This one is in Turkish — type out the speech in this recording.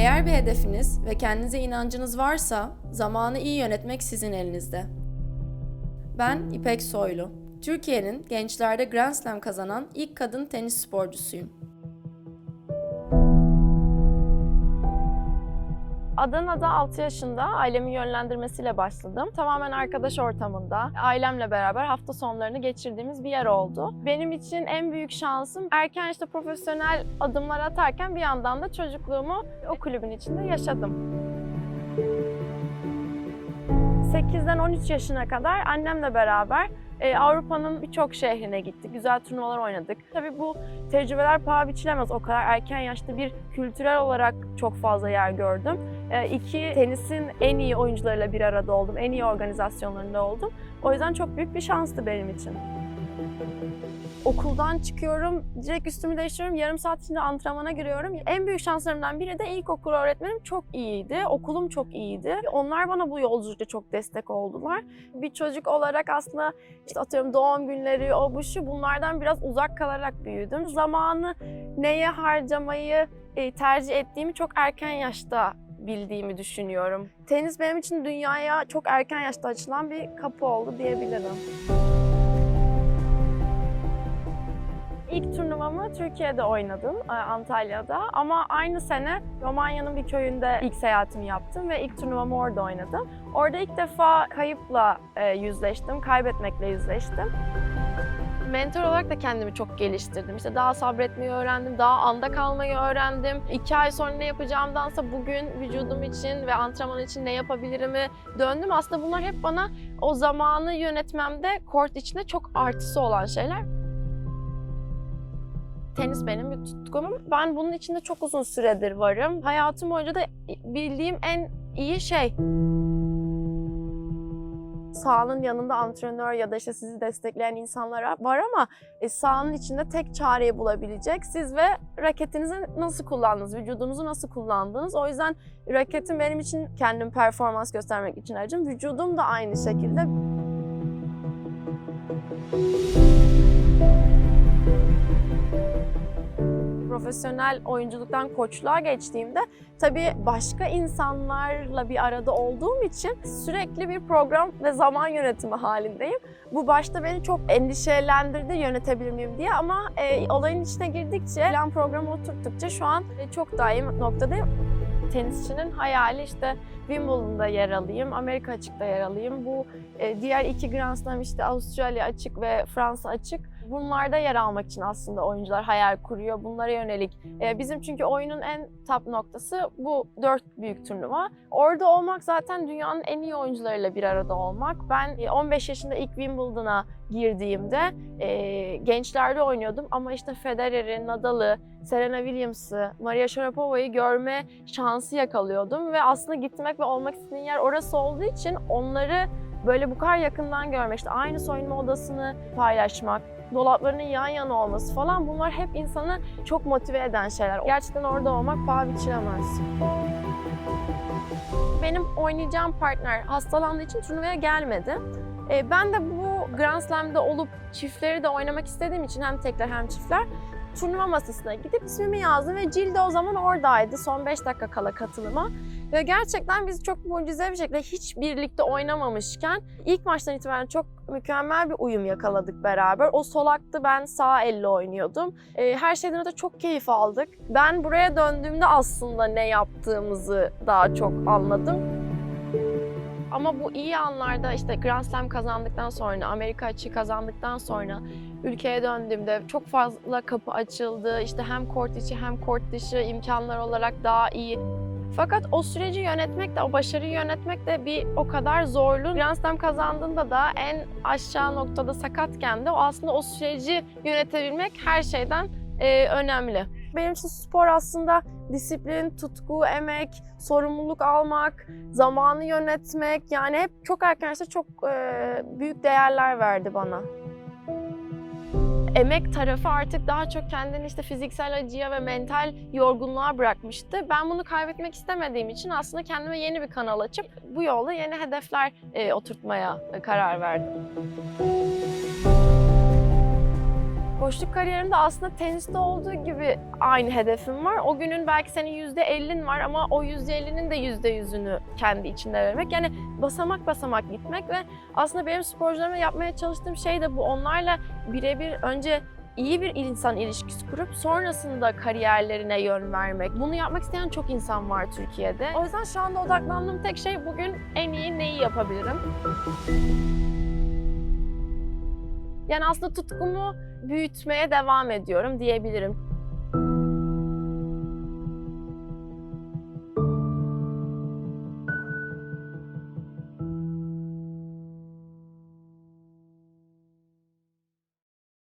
Eğer bir hedefiniz ve kendinize inancınız varsa zamanı iyi yönetmek sizin elinizde. Ben İpek Soylu. Türkiye'nin gençlerde Grand Slam kazanan ilk kadın tenis sporcusuyum. Adana'da 6 yaşında ailemin yönlendirmesiyle başladım. Tamamen arkadaş ortamında, ailemle beraber hafta sonlarını geçirdiğimiz bir yer oldu. Benim için en büyük şansım erken işte profesyonel adımlar atarken bir yandan da çocukluğumu o kulübün içinde yaşadım. 8'den 13 yaşına kadar annemle beraber e, Avrupa'nın birçok şehrine gittik. Güzel turnuvalar oynadık. Tabii bu tecrübeler paha biçilemez. O kadar erken yaşta bir kültürel olarak çok fazla yer gördüm. E, iki, tenisin en iyi oyuncularıyla bir arada oldum. En iyi organizasyonlarında oldum. O yüzden çok büyük bir şanstı benim için. Okuldan çıkıyorum, direkt üstümü değiştiriyorum, yarım saat içinde antrenmana giriyorum. En büyük şanslarımdan biri de ilkokul öğretmenim çok iyiydi, okulum çok iyiydi. Onlar bana bu yolculukta çok destek oldular. Bir çocuk olarak aslında işte atıyorum doğum günleri, o bu şu bunlardan biraz uzak kalarak büyüdüm. Zamanı neye harcamayı e, tercih ettiğimi çok erken yaşta bildiğimi düşünüyorum. Tenis benim için dünyaya çok erken yaşta açılan bir kapı oldu diyebilirim. İlk turnuvamı Türkiye'de oynadım, e, Antalya'da. Ama aynı sene Romanya'nın bir köyünde ilk seyahatimi yaptım ve ilk turnuvamı orada oynadım. Orada ilk defa kayıpla e, yüzleştim, kaybetmekle yüzleştim. Mentor olarak da kendimi çok geliştirdim. İşte daha sabretmeyi öğrendim, daha anda kalmayı öğrendim. İki ay sonra ne yapacağımdansa bugün vücudum için ve antrenman için ne yapabilirimi döndüm. Aslında bunlar hep bana o zamanı yönetmemde kort içinde çok artısı olan şeyler. Tenis benim bir tutkum. Ben bunun içinde çok uzun süredir varım. Hayatım boyunca da bildiğim en iyi şey. Sahanın yanında antrenör ya da işte sizi destekleyen insanlar var ama e, sahanın içinde tek çareyi bulabilecek siz ve raketinizi nasıl kullandınız, vücudunuzu nasıl kullandınız. O yüzden raketim benim için kendim performans göstermek için aracım. Vücudum da aynı şekilde. Profesyonel oyunculuktan koçluğa geçtiğimde tabii başka insanlarla bir arada olduğum için sürekli bir program ve zaman yönetimi halindeyim. Bu başta beni çok endişelendirdi yönetebilir miyim diye ama e, olayın içine girdikçe, plan programı oturttukça şu an e, çok daha iyi noktadayım. Tenisçinin hayali işte Wimbledon'da yer alayım, Amerika açıkta yer alayım. Bu e, diğer iki Grand Slam işte Avustralya açık ve Fransa açık. Bunlarda yer almak için aslında oyuncular hayal kuruyor. Bunlara yönelik. E, bizim çünkü oyunun en top noktası bu dört büyük turnuva. Orada olmak zaten dünyanın en iyi oyuncularıyla bir arada olmak. Ben e, 15 yaşında ilk Wimbledon'a girdiğimde e, gençlerde oynuyordum ama işte Federer'i, Nadal'ı, Serena Williams'ı, Maria Sharapova'yı görme şansı yakalıyordum ve aslında gitmek ve olmak istediğim yer orası olduğu için onları böyle bu kadar yakından görmek, işte aynı soyunma odasını paylaşmak, dolaplarının yan yana olması falan bunlar hep insanı çok motive eden şeyler. Gerçekten orada olmak paha biçilemez. Benim oynayacağım partner hastalandığı için turnuvaya gelmedi. E, ben de bu Grand Slam'de olup çiftleri de oynamak istediğim için hem tekler hem çiftler turnuva masasına gidip ismimi yazdım ve Cilde o zaman oradaydı son 5 dakika kala katılıma. Ve gerçekten biz çok mucize bir şekilde hiç birlikte oynamamışken ilk maçtan itibaren çok mükemmel bir uyum yakaladık beraber. O solaktı, ben sağ elle oynuyordum. Ee, her şeyden öte çok keyif aldık. Ben buraya döndüğümde aslında ne yaptığımızı daha çok anladım. Ama bu iyi anlarda işte Grand Slam kazandıktan sonra, Amerika açığı kazandıktan sonra ülkeye döndüğümde çok fazla kapı açıldı. İşte hem kort içi hem kort dışı imkanlar olarak daha iyi fakat o süreci yönetmek de, o başarıyı yönetmek de bir o kadar zorlu. Grand Slam kazandığında da en aşağı noktada sakatken de o aslında o süreci yönetebilmek her şeyden e, önemli. Benim için spor aslında disiplin, tutku, emek, sorumluluk almak, zamanı yönetmek yani hep çok erken çok e, büyük değerler verdi bana emek tarafı artık daha çok kendini işte fiziksel acıya ve mental yorgunluğa bırakmıştı. Ben bunu kaybetmek istemediğim için aslında kendime yeni bir kanal açıp bu yolda yeni hedefler e, oturtmaya karar verdim. Koçluk kariyerimde aslında teniste olduğu gibi aynı hedefim var. O günün belki senin yüzde ellin var ama o yüzde ellinin de yüzde yüzünü kendi içinde vermek. Yani basamak basamak gitmek ve aslında benim sporcularıma yapmaya çalıştığım şey de bu. Onlarla birebir önce iyi bir insan ilişkisi kurup sonrasında kariyerlerine yön vermek. Bunu yapmak isteyen çok insan var Türkiye'de. O yüzden şu anda odaklandığım tek şey bugün en iyi neyi yapabilirim? Yani aslında tutkumu büyütmeye devam ediyorum diyebilirim.